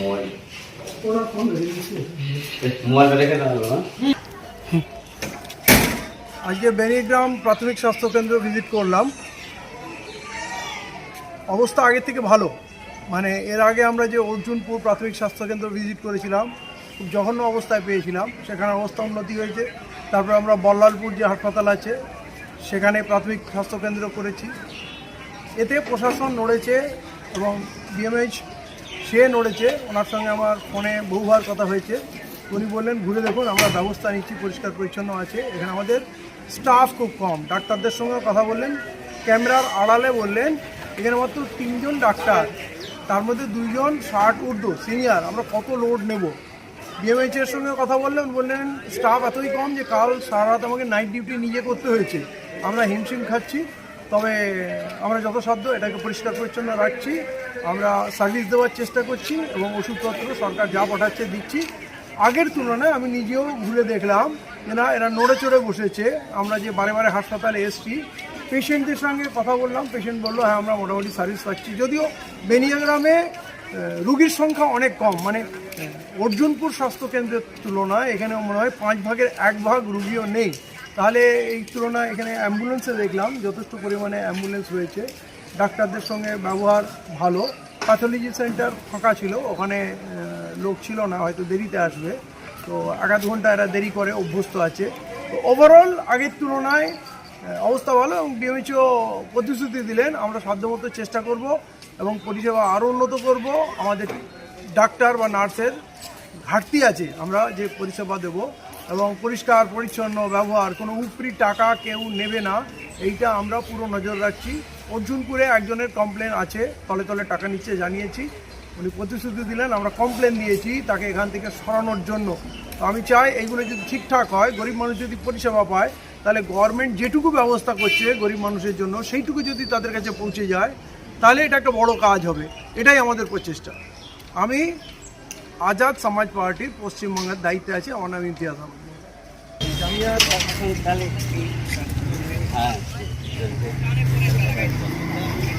Mobile. মোবাইলটা রেখে দাও আজকে বেনিগ্রাম প্রাথমিক স্বাস্থ্য কেন্দ্র ভিজিট করলাম। অবস্থা আগের থেকে ভালো। মানে এর আগে আমরা যে অর্জুনপুর প্রাথমিক স্বাস্থ্য কেন্দ্র ভিজিট করেছিলাম খুব জঘন্য অবস্থায় পেয়েছিলাম। সেখানে অবস্থা উন্নতি হয়েছে। তারপর আমরা বল্লালপুর যে হাসপাতাল আছে সেখানে প্রাথমিক স্বাস্থ্য কেন্দ্র করেছি। এতে প্রশাসন নড়েছে এবং ডিএমএইচ সে নড়েছে, ওনার সঙ্গে আমার ফোনে বহুবার কথা হয়েছে। উনি বললেন, ঘুরে দেখুন, আমরা ব্যবস্থা নিচ্ছি, পরিষ্কার পরিচ্ছন্ন আছে। এখানে আমাদের স্টাফ খুব কম। ডাক্তারদের সঙ্গে কথা বললেন, ক্যামেরার আড়ালে বললেন, এখানে মাত্র তিনজন ডাক্তার, তার মধ্যে দুইজন ষাট ঊর্ধ্ব, সিনিয়র, আমরা কত লোড নেব? ডিএমএইচ এর সঙ্গে কথা বললেন বললেন স্টাফ এতই কম যে কাল সারা রাত আমাকে নাইট ডিউটি নিজে করতে হয়েছে। আমরা হিমশিম খাচ্ছি তবে আমরা যথাসাধ্য এটাকে পরিষ্কার পরিচ্ছন্ন রাখছি। আমরা সার্ভিস দেওয়ার চেষ্টা করছি এবং ওষুধপত্র সরকার যা পাঠাচ্ছে দিচ্ছি। আগের তুলনায় আমি নিজেও ঘুরে দেখলাম যে না, এরা নড়ে চড়ে বসেছে। আমরা যে বারে বারে হাসপাতালে এসছি পেশেন্টদের সঙ্গে কথা বললাম পেশেন্ট বলল হ্যাঁ আমরা মোটামুটি সার্ভিস পাচ্ছি। যদিও বেনিয়াগ্রামে রুগীর সংখ্যা অনেক কম। মানে অর্জুনপুর স্বাস্থ্যকেন্দ্রের তুলনায় এখানে মনে হয় পাঁচ ভাগের এক ভাগ রুগীও নেই। তাহলে এই তুলনায় এখানে অ্যাম্বুলেন্সে দেখলাম যথেষ্ট পরিমাণে অ্যাম্বুলেন্স রয়েছে। ডাক্তারদের সঙ্গে ব্যবহার ভালো। প্যাথোলজি সেন্টার ফাঁকা ছিল, ওখানে লোক ছিল না, হয়তো দেরিতে আসবে। তো এক আধ ঘণ্টা এরা দেরি করে, অভ্যস্ত আছে। তো ওভারঅল আগের তুলনায় অবস্থা ভালো এবং ডিএমএইচও প্রতিশ্রুতি দিলেন, আমরা সাধ্যমতো চেষ্টা করব এবং পরিষেবা আরও উন্নত করব। আমাদের ডাক্তার বা নার্সের ঘাটতি আছে, আমরা যে পরিষেবা দেব। এবং পরিষ্কার, পরিচ্ছন্ন ব্যবহার, কোনো উপরি টাকা কেউ নেবে না। এইটা আমরা পুরো নজর রাখছি। অর্জুনপুরে একজনের কমপ্লেন আছে, তলে তলে টাকা নিচ্ছে জানিয়েছি। উনি প্রতিশ্রুতি দিলেন, আমরা কমপ্লেন দিয়েছি তাকে এখান থেকে সরানোর জন্য। তো আমি চাই এইগুলো যদি ঠিকঠাক হয়, গরিব মানুষ যদি পরিষেবা পায়, তাহলে গভর্নমেন্ট যেটুকু ব্যবস্থা করছে গরিব মানুষের জন্য, সেইটুকু যদি তাদের কাছে পৌঁছে যায়, তাহলে এটা একটা বড় কাজ হবে। এটাই আমাদের প্রচেষ্টা। আমি আজাদ সমাজ পার্টির পশ্চিমবঙ্গের দায়িত্বে আছে আমার নাম ইমতিয়াজ আহমদ। হ্যাঁ